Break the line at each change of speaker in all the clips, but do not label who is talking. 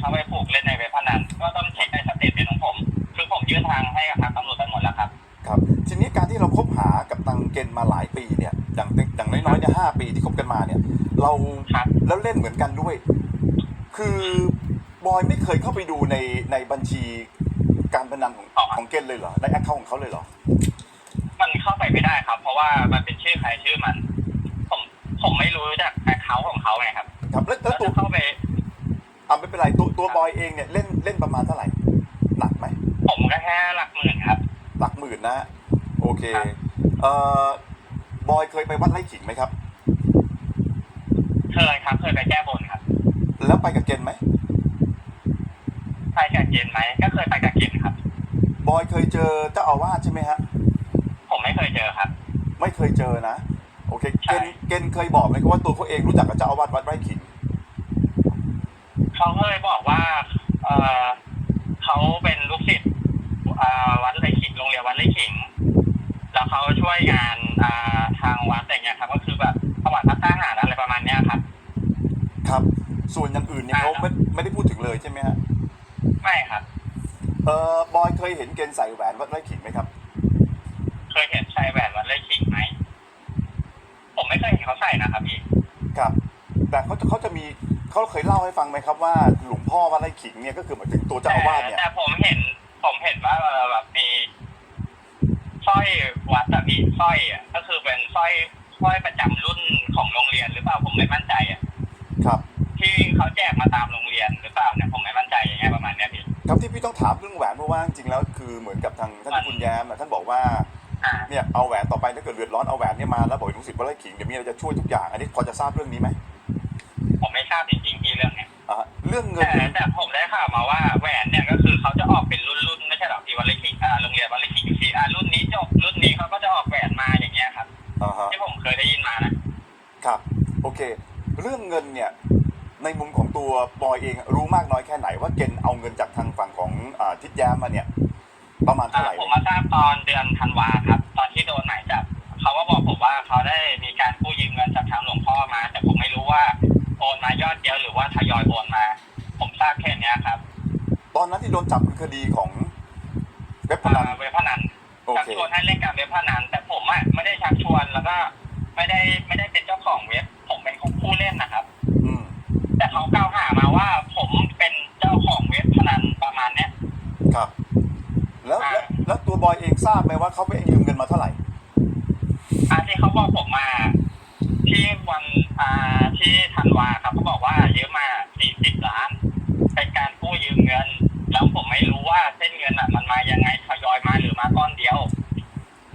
เข้าไปผูกเล่นในเว็บพนันก็ต้องเช็คในสเตทเมนต์ของผม คือผมยื่นทางให้กับทางตำรวจไปหมดแล้วครับ
ครับ ทีนี้การที่เราคบหากับตังเกณฑ์มาหลายปีเนี่ยอย่างอย่างน้อยๆเนี่ยห้าปีที่คบกันมาเนี่ย เรา
ครับ
แล้วเล่นเหมือนกันด้วย คือบอยไม่เคยเข้าไปดูในในบัญชีการพนันของ
อ๋อ
ของเกณฑ์เลยเหรอในแอคเคาท์ของเขาเลยเหรอ
มันเข้าไปไม่ได้ครับ อ่อบ
อยเคยไปวัดไร่ขิงไหมครับ
เคยครับ เคยไปแก้บนครับ
แล้วไปกับเกณฑ์ไหม
ไปกับเกณฑ์ไหมก็เคยไปกับเกณฑ์ครับ
บอยเคยเจอเจ้าอาวาสใช่ไหมฮะ
ผมไม่เคยเจอครับ
ไม่เคยเจอนะ โอเค
ใช่
เกณฑ์เกณฑ์เคยบอกไหมครับว่าตัวเขาเองรู้จักกับเจ้าอาวาสวัดไร่ขิง
เขาเคยบอกว่า เออเขาเป็นลูกศิษย์อ่าวัดไร่ขิง โรงเรียนวัดไร่ขิง แล้วเขาช่วยงานอ่าทางวัดอะไรเงี้ยครับ ก็คือแบบประวัติพัฒนาหารอะไรประมาณเนี้ยครับ
ครับ ส่วนอย่างอื่นเนี่ย
ใช่
เขา
ครับ
ไม่ไม่ได้พูดถึงเลยใช่ไหมฮะ
ไม่ครับ
เออบอยเคยเห็นเกณฑ์ใส่แหวนวัดไร่ขิงไหมครับ
เคยเห็นชายแหวนวัดไร่ขิงไหมผมไม่เคยเห็นเขาใส่นะครับพี่
ครับ แต่เขาจะเขาจะมีเขาเคยเล่าให้ฟังไหมครับว่าหลวงพ่อวัดไร่ขิงเนี่ยก็คือหมายถึงตัวเจ้าอาวาสเนี่ย
แต่ผมเห็นผมเห็นว่าเอ่อแบบมีส ร้อยวัดอะพี่สร้อยอะก็คือเป็นสร้อยสร้อยประจำรุ่นของโรงเรียนหรือเปล่าผมไม่มั่นใจอะ
ครับ
ที่เขาแจกมาตามโรงเรียนหรือเปล่าเนี่ยผมไม่มั่นใจอย่างเงี้ยประมาณเนี้ยพี่
ครับที่พี่ต้องถามเรื่องแหวนเพราะว่าจริงๆแล้วคือเหมือนกับทางท่านเจ้าคุณแย้มอะท่านบอกว่า
อ่า
เนี่ยเอาแหวนต่อไปถ้าเกิดเดือดร้อนเอาแหวนเนี่ยมาแล้วบอกให้ลูกศิษย์วัดไร่ขิงเดี๋ยวมีอะไรจะช่วยทุกอย่างอันนี้พอจะทราบเรื่องนี้ไหม
ผมไม่ทราบจริงๆพี่เรื่องเนี้ย
อ่าเรื่องเงิน
แต่แต่ผมได้ข่าวมาว่าแหวนเนี่ย เองรู้มา
กน้อยแค่ไหนว่าเกณฑ์เอาเงินจากทางฝั่งของอาทิศแย้มมาเนี่ย ประมาณเท่า
อ่า
ไหร่
ผมมาทราบตอนเดือนธันวาครับ ตอนที่โดนหมายจับเขาก็บอกผมว่าเขาได้มีการกู้ยืมเงินจากทางหลวงพ่อมา แต่ผมไม่รู้ว่าโอนมายอดเดียวหรือว่าทยอยโอนมา ผมทราบแค่เนี้ยครับ
ตอนนั้นที่โดนจับคือคดีของเว็บพ
อ่า
นัน
เว็บพนัน
โอ
ชัก
เค
ชวนให้เล่นกับเว็บพนันแต่ผมอะไม่ได้ชักชวนแล้วก็ไม่ได้ไม่ได้เป็นเจ้าของเว็บ ผมเป็นของผู้เล่นนะครับ
อืม
แต่ เขากล่าวหามาว่า ผมเป็นเจ้าของเว็บพนันประมาณเนี้ย
ครับ แล้ว
อ่า
แล้วแล้วตัวบอยเองทราบไหมว่าเขาไปยืมเงินมาเท่าไหร่
อาที่เขาบอกผมมา ที่วันอ่าที่ธันวาครับเขาบอกว่ายืมมาสี่สิบล้านเป็นการกู้ยืมเงิน แล้วผมไม่รู้ว่าเส้นเงินอะ มันมายังไงทยอยมาหรือมาก้อนเดียว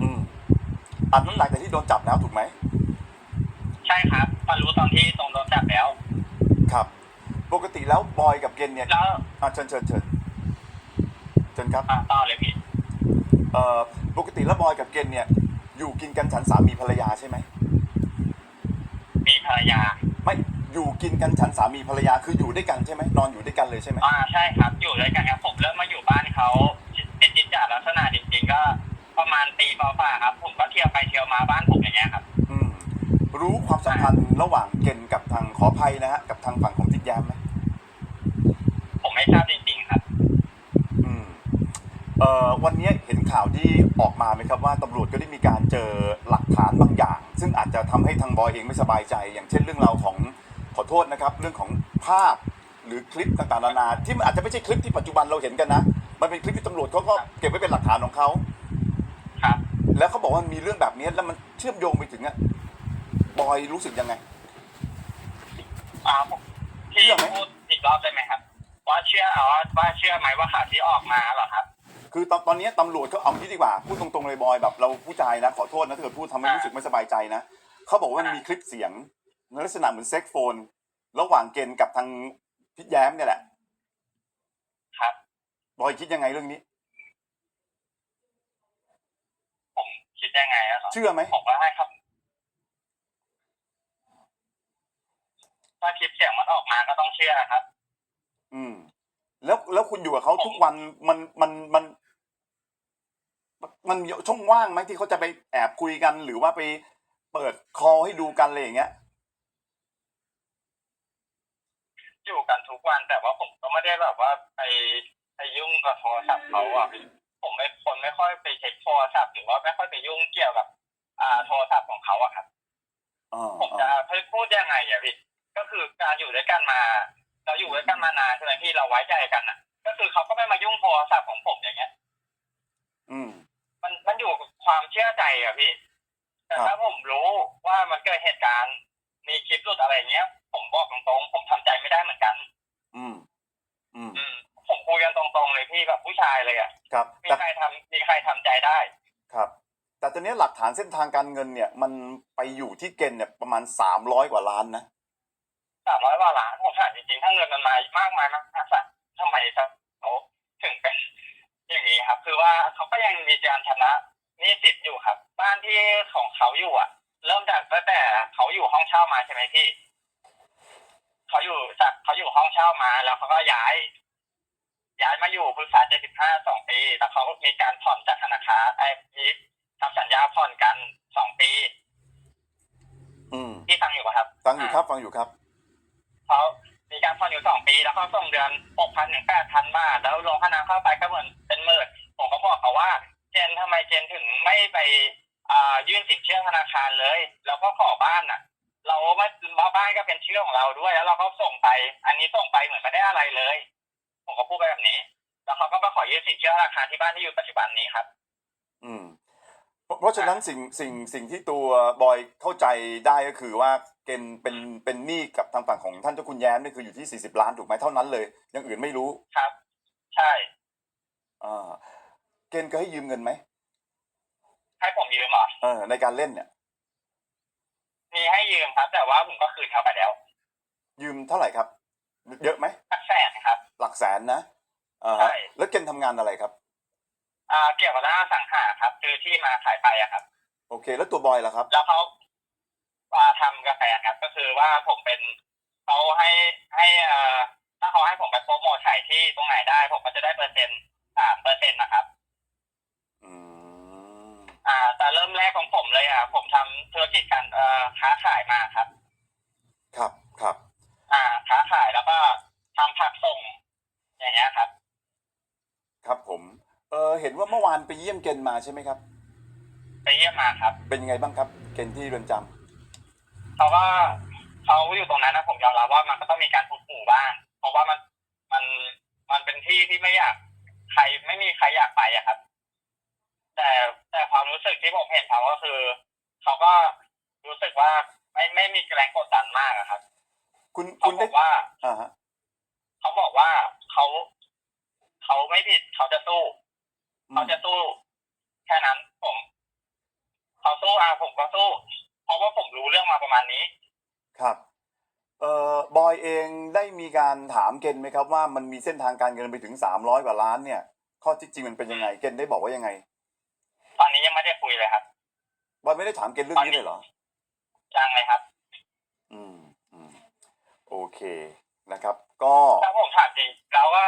อืมอันนั้นหลังจากที่โดนจับแล้วถูกไหม
ใช่ครับมารู้ตอนที่ตรงโดนจับแล้ว
ครับ ปกติแล้วบอยกับเกณฑ์เนี่ย
แล้ว
อะเชิญเชิญเชิญเชิญครับ
อ่าต่อเลยพี่
เอ่อปกติแล้วบอยกับเกณฑ์เนี่ยอยู่กินกันฉันสามีภรรยาใช่ไหม
มีภรรยา
ไม่อยู่กินกันฉันสามีภรรยาคืออยู่ด้วยกันใช่ไหมนอนอยู่ด้วยกันเลยใช่ไหม
อ่าใช่ครับอยู่ด้วยกันครับผมเริ่มมาอยู่บ้านเขาเป็นจิตจาลักษณะจริงๆก็ประมาณปีเปล่าๆครับ ผมก็เที่ยวไปเที่ยวมาบ้านผมอย่างเงี้ยครับ
อืมรู้ความสัมพันธ์ระหว่างเกณฑ์กับทางขออภัยนะฮะกับทางฝั่งของทิศแย้มไหม
ผมไม่ทราบจริงๆครับ
อืม เอ่อวันนี้เห็นข่าวที่ออกมาไหมครับว่าตำรวจก็ได้มีการเจอหลักฐานบางอย่าง ซึ่งอาจจะทำให้ทางบอยเองไม่สบายใจ อย่างเช่นเรื่องราวของขอโทษนะครับ เรื่องของภาพหรือคลิปต่างๆนานาที่มันอาจจะไม่ใช่คลิปที่ปัจจุบันเราเห็นกันนะ มันเป็นคลิปที่ตำรวจเขาก็เก็บไว้เป็นหลักฐานของเขา
ครับ
แล้วเขาบอกว่ามันมีเรื่องแบบนี้แล้วมันเชื่อมโยงไปถึงอะบอยรู้สึกยังไง
อ่าผมพี่
เชื่อไหม
พูดอีกรอบได้ไหมครับ ว่าเชื่อเอาว่าว่าเชื่อไหมว่าข่าวที่ออกมาเหรอครับ
คือตอนตอนนี้ตำรวจเขาเอาที่ดีกว่าพูดตรงๆเลยบอยแบบเราผู้ชายนะขอโทษนะถ้าเกิดพูดทำให้รู้สึกไม่สบายใจนะเขาบอกว่ามันมีคลิปเสียงในลักษณะเหมือนเซ็กโฟน ระหว่างเกณฑ์กับทางพิษแย้มเนี่ยแหละ
ครับ
บอยคิดยังไงเรื่องนี้
ผมคิดยังไงอะครับ
เชื่อไหม
ผมก็ให้ครับถ้าคลิปเสียงมันออกมาก็ต้องเชื่อครับ
อืม แล้วแล้วคุณอยู่กับเขาทุกวันมันมันมัน มันมีช่องว่างไหมที่เขาจะไปแอบคุยกัน หรือว่าไปเปิดคอให้ดูกันอะไรอย่างเงี้ย
อยู่กันทุกวันแต่ว่าผมก็ไม่ได้แบบว่าไปไปยุ่งกับโทรศัพท์เขาอะผมไม่คนไม่ค่อยไปเช็คโทรศัพท์หรือว่าไม่ค่อยไปยุ่งเกี่ยวกับอ่าโทรศัพท์ของเขาอะครับผมจะพูดยังไงอะพี่ก็คือการอยู่ด้วยกันมา เราอยู่ด้วยกันมานานใช่ไหมพี่เราไว้ใจกันอะ เงี้ย ผมบอกตรงๆผมทำใจไม่ได้เหมือนกัน
อืมอืม
อืมผมคุยกันตรงๆเลยพี่แบบผู้ชายเลยอะ
ครับ
มี
แต่
ใครทำมีใครทำใจได้
ครับ แต่ตอนนี้หลักฐานเส้นทางการเงินเนี่ย มันไปอยู่ที่เกณฑ์เนี่ยประมาณสามร้อยกว่าล้านนะ
สามร้อยกว่าล้านผมถามจริงๆถ้าเงินมันมามากมายมากสักทำไมครับเขาถึงเป็นอย่างนี้ครับ คือว่าเขาก็ยังมีการชนะหนี่สิทธิ์อยู่ครับ บ้านที่ของเขาอยู่อะ เริ่มจากตั้งแต่เขาอยู่ห้องเช่ามาใช่ไหมพี่ เขาอยู่จากเขาอยู่ห้องเช่ามา แล้วเขาก็ย้าย ย้ายมาอยู่พฤษภาเจ็ดสิบห้าสองปีแล้วเขาก็มีการผ่อนจากธนาคารไอ้มีทำสัญญาผ่อนกันสองปี
อืม
ที่ฟังอยู่ปะครับ
ฟังอยู่ครับฟังอยู่ครับ
เขามีการผ่อนอยู่สองปี แล้วเขาส่งเดือนหกพันถึงแปดพันบาทแล้วลงค่าน้ำเข้าไปก็เหมือนเป็นหมื่นผมก็บอกเขาว่า เจนทำไมเจนถึงไม่ไปอ่ายื่นสิทธิ์เชื่อธนาคารเลย แล้วก็ขอบ้านน่ะ เราไม่บ้านก็เป็นชื่อของเราด้วย แล้วเราก็ส่งไป อันนี้ส่งไปเหมือนไม่ได้อะไรเลย ผมก็พูดไปแบบนี้ แล้วเขาก็มาขอยื่นสิทธิ์เชื่อธนาคารที่บ้านที่อยู่ปัจจุบันนี้ครับ
อืมเพราะเพราะฉะนั้นสิ่งสิ่งสิ่งที่ตัวบอยเข้าใจได้ก็คือว่าเกณฑ์เป็นเป็นหนี้กับทางฝั่งของท่านเจ้าคุณแย้มนี่คืออยู่ที่สี่สิบล้านถูกไหมเท่านั้นเลยอยังอื่นไม่รู้
ครับ ใช่
อ่าเกณฑ์เคยให้ยืมเงินไหม
ให้ผมยืมเหรอ
เออในการเล่นเนี่ย
มีให้ ยืมครับ แต่ว่าผมก็คืนเขาไปแล้ว
ยืมเท่าไหร่ครับ เยอะไหม
สักแสนครับ
หลักแสนนะอ่า
ใช่
ฮะแล้วเกณฑ์ทำงานอะไรครับ
อ่าเกี่ยวกับด้านอสังหาครับ คือที่มาขายไปอะครับ
โอเค แล้วตัวบอยล่ะครับ
แล้วเขามาทำกาแฟครับก็คือว่าผมเป็นเขาให้ให้เอ่อถ้าเขาให้ผมไปโปรโมทขายที่ตรงไหนได้ ผมก็จะได้เปอร์เซ็นต์สามเปอร์เซ็นต์นะครับ
อืม
อ่า แต่เริ่มแรกของผมเลยอะผมทำ ธุรกิจการเอ่อค้าขายมาครับ
ครับครับ
อ่า ค้าขายแล้วก็ทำผักส่ง อย่างเงี้ยครับ
ครับผม เออเห็นว่าเมื่อวานไปเยี่ยมเกณฑ์มาใช่ไหมครับ
ไปเยี่ยมมาครับ
เป็นยังไงบ้างครับ เกณฑ์ที่เรือนจำ
เขาก็เขาอยู่ตรงนั้นนะผมยอมรับว่ามันก็ต้องมีการพูดหูบ้าง เพราะว่ามันมันมันเป็นที่ที่ไม่อยากใครไม่มีใครอยากไปอะครับ แต่แต่ความรู้สึกที่ผมเห็นเขาก็คือเขาก็รู้สึกว่าไม่ไม่มีแรงกดดันมากอะครับ
คุณ
เขา
คุณ
บ
ได้
อกว่า
อ่าฮะ
เขาบอกว่าเขาเขาไม่ผิดเขาจะสู้
อื
เขา
ม
จะสู้ แค่นั้นผมเขาสู้ อะผมก็สู้ เพราะว่าผมรู้เรื่องมาประมาณนี้
ครับเอ่อบอยเองได้มีการถามเกณฑ์ไหมครับว่ามันมีเส้นทางการเงินไปถึงสามร้อยกว่าล้านเนี่ย ข้อที่จริงมันเป็นยังไงเกณฑ์ได้บอกว่ายังไง
ตอนนี้ยังไม่ได้คุยเลยครับ
บอยไม่ได้ถามเกณฑ์เรื่องนี้เลยเหรอ
ยังเลยครับ
อืมอืมโอเคนะครับ ก็
ถ้าผมถามจริงแล้วว่า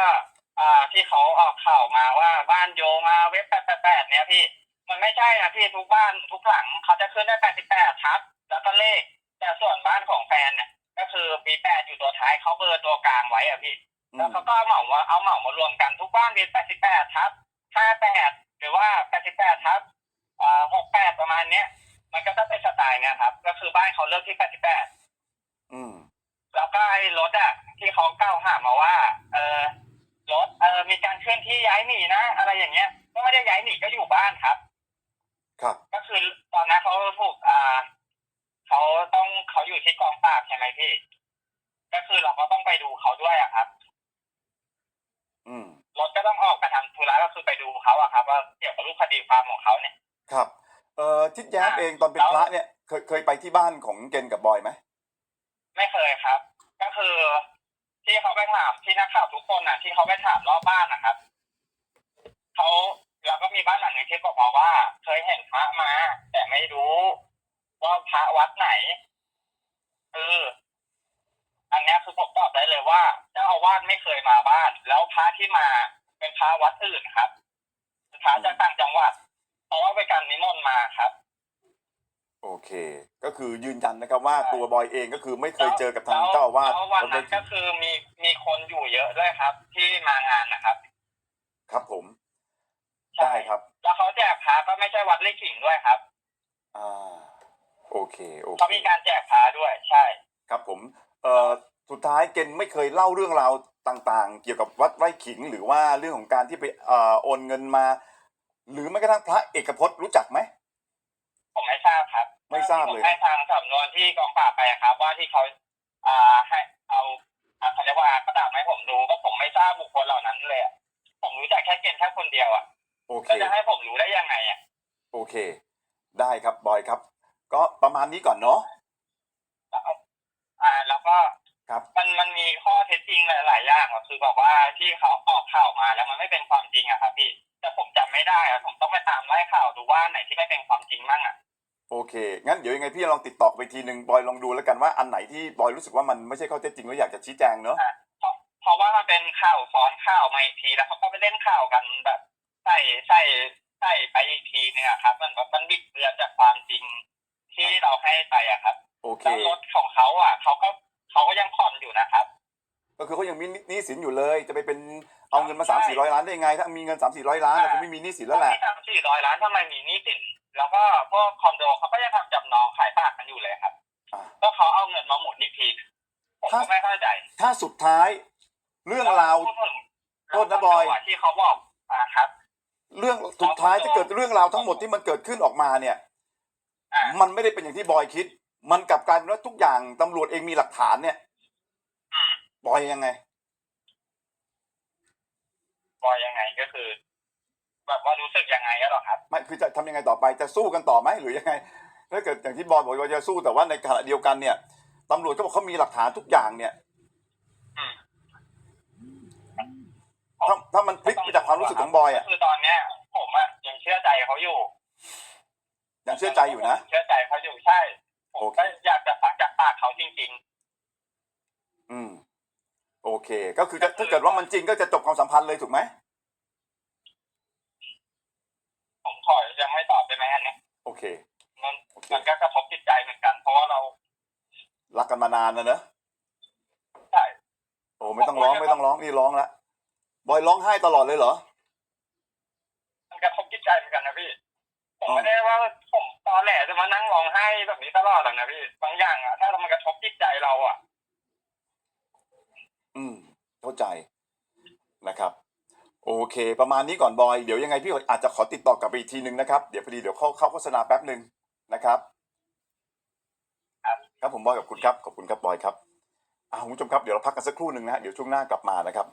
อ่าที่เขาออกข่าวมาว่าบ้านโยมาเว็บแปดแปดแปดเนี่ยพี่ มันไม่ใช่นะพี่ทุกบ้านทุกหลังเขาจะขึ้นได้แปดสิบแปดทับแล้วก็เลข แต่ส่วนบ้านของแฟนเนี่ยก็คือมีแปดอยู่ตัวท้ายเขาเบอร์ตัวกลางไว้อะพี่
อื
แล้ว
ม
เขาก็เอาเหมาว่าเอาเหมามารวมกันทุกบ้านมีแปดสิบแปดทับห้าแปดหรือว่าแปดสิบแปดทับอ่าหกแปดประมาณเนี้ยมันก็จะเป็นสไตล์เนี่ยครับ ก็คือบ้านเขาเริ่มที่แปดสิบแปด
อืม
แล้วก็ไอ้รถอะที่เขากล่าวหามาว่า เออรถเออมีการเคลื่อนที่ย้ายหนีนะ อะไรอย่างเงี้ยก็ไม่ได้ย้ายหนีก็อยู่บ้านครับ
ครับ
ก็คือตอนนั้นเขาถูกอ่าเขาต้องเขาอยู่ที่กองปราบใช่ไหมพี่ ก็คือเราก็ต้องไปดูเขาด้วยอะครับ
อืม
รถก็ต้องออกไปทำธุระก็คือไปดูเขาอะครับ ว่าเกี่ยวกับรูปคดีความของเขาเนี่ย
ครับ เอ่อทิศแย้มเองตอนเป็นพระเนี่ยเคยเคยไปที่บ้านของเกณฑ์กับบอยไหม
ไม่เคยครับ ก็คือที่เขาไปถามที่นักข่าวทุกคนน่ะ ที่เขาไปถามรอบบ้านนะครับเขา แล้วก็มีบ้านหลังหนึงที่บอกมาว่า เคยเห็นพระมา แต่ไม่รู้ว่าพระวัดไหน คืออันนี้คือผมตอบได้เลยว่าเจ้าอาวาสไม่เคยมาบ้าน แล้วพระที่มาเป็นพระวัดอื่นครับพระจากต่างจังหวัดเพราะว่าไปการนิมนต์มาครับ
โอเค ก็คือยืนยันนะครับว่าตัวบอยเองก็คือไม่เคยเจอกับทางเจ้าอาวาส
แล้ววัน
นั้นก็
คือมีมีคนอยู่เยอะ
ด้วยครับ ที่มางา
นนะครับ
ครับผม
ได้
ครับ
แล้วเขา
แจ
กพระก็ไม่ใช่วัดไร่ขิ
งด้วย
ครับอ่า
โอเคโอเคเขา
มีการแจกพระด้วยใช่
ครับผมเอ่อสุดท้ายเกณฑ์ไม่เคยเล่าเรื่องราวต่างๆ เกี่ยวกับวัดไร่ขิง หรือว่าเรื่องของการที่ไปเอ่อโอนเงินมา หรือแม้กระทั่งพระเอกพจน์รู้จักไหม
ผมไม่ทราบครับ
ไม่ทราบเลย
ผมให้ทางสำนวนที่กองปราบไปครับ ว่าที่เขาอ่าให้เอาอาเขาเรียกว่ากระดาษมาหมผมดูก็ผมไม่ทราบบุคคลเหล่านั้นเลยผมรู้จักแค่เกณฑ์แค่คนเดียวอะ
โอเค
แล้วจะให้ผมรู้ได้ยังไงอะ
โอเค ได้ครับบอยครับ ก็ประมาณนี้ก่อนเนาะ
อ่า แล้วก็
ครับ
มันมันมีข้อเท็จจริงหลาย ๆ อย่างอะคือแบบว่าที่เขาออกข่าวมาแล้วมันไม่เป็นความจริงอะครับพี่แต่ผมจำไม่ได้อะผมต้องไปตามไล่ข่าวดูว่าไหนที่ไม่เป็นความจริงมั่งอะ
โอเค งั้นเดี๋ยวยังไงพี่ลองติดต่อไปทีหนึ่งบอยลองดูแล้วกันว่าอันไหนที่บอยรู้สึกว่ามันไม่ใช่ข้อเท็จจริงแล้วอยากจะชี้แจงเนาะ
เพราะเพราะว่ามันเป็นข่าวซ้อนข่าวมาอีกทีแล้วเขาก็ไปเล่นข่าวกันแบบใส่ใส่ใส่ไปอีกทีนึงอะครับ มันมันบิดเบือนจากความจริงที่เราให้ไปอะครับ
โอเค
แล้วรถของเขาอะเขาก็เขาก็ยังผ่อนอยู่นะครับ
ก็คือเขายังมีหนี้สินอยู่เลย จะไปเป็นเอาเงินมาสามสี่ร้อยล้านได้ยังไง ถ้ามีเงินสามสี่ร้อยล้านอะคงไม่มีหนี้สินแล้วแหละ
ที่ทำสี่ร้อยล้านทำไมมีหนี้สินแล้วก็พวกคอนโดเขาก็ยังทำจำนองขายฝากกันอยู่เลยครับ
อ่า
ก็เขาเอาเงินมาหมุนอีกทีผมก็ไม่เข้าใจ
ถ้าสุดท้ายเรื่องราว
พูดถึง
โทษนะบอย
ที่เขาบอกอ่าครับ
เรื่องสุดท้ายถ้าเกิดเรื่องราวทั้งหมดที่มันเกิดขึ้นออกมาเนี่ย
อ่า
มันไม่ได้เป็นอย่างที่บอยคิด มันกลับกลายเป็นว่าทุกอย่างตำรวจเองมีหลักฐานเนี่ย
อืม
บอยยังไง
บอยยังไงก็คือ แบบว่ารู้สึกยังไงก็หรอครับ
ไม่คือจะทำยังไงต่อไปจะสู้กันต่อไหมหรือยังไงถ้าเกิดอย่างที่บอยบอกว่าจะสู้แต่ว่าในขณะเดียวกันเนี่ยตำรวจก็บอกเขามีหลักฐานทุกอย่างเนี่ย
อืม
ถ้าถ้ามันพลิกไปจากความรู้สึกของบอยอะ
คือตอนเนี้ย ผมอะยังเชื่อใจเขาอยู่
ยังเชื่อใจอยู่นะ
เชื่อใจเขาอยู่ใช่ ผม
โอเค
ก็อยากจะฟังจากปากเขาจริง
อืม โอเค ก็คือจะถ้าเกิดว่ามันจริงก็จะจบความสัมพันธ์เลยถูกไหม
ๆผมขอยังไม่ตอบได้ไหมอันเนี้ย
โอเค
มัน
โอเค
มันก็กระทบจิตใจเหมือนกัน เพราะว่าเรา
รักกันมานานนะเนอะ
ใช่
โอ้ไม่ต้องร้องไม่ต้องร้องนี่ร้องละ บอยร้องไห้ตลอดเลยเหรอ
มันกระทบจิตใจเหมือนกันนะพี่ ผมไม่ได้ว่าผมตอแหลจะมานั่งร้องไห้แบบนี้ตลอดหรอกนะพี่ บางอย่างอะถ้ามันกระทบจิตใจเราอะ
อืม เข้าใจนะครับ โอเค ประมาณนี้ก่อนบอย เดี๋ยวยังไงพี่อาจจะขอติดต่อกลับไปอีกทีหนึ่งนะครับ เดี๋ยวพอดีเดี๋ยวเข้าเข้าโฆษณาแป๊บหนึ่งนะครับ ครับผมบอยกับคุณครับ ขอบคุณครับบอยครับอ่าคุณผู้ชมครับ เดี๋ยวเราพักกันสักครู่หนึ่งนะฮะ เดี๋ยวช่วงหน้ากลับมานะครับ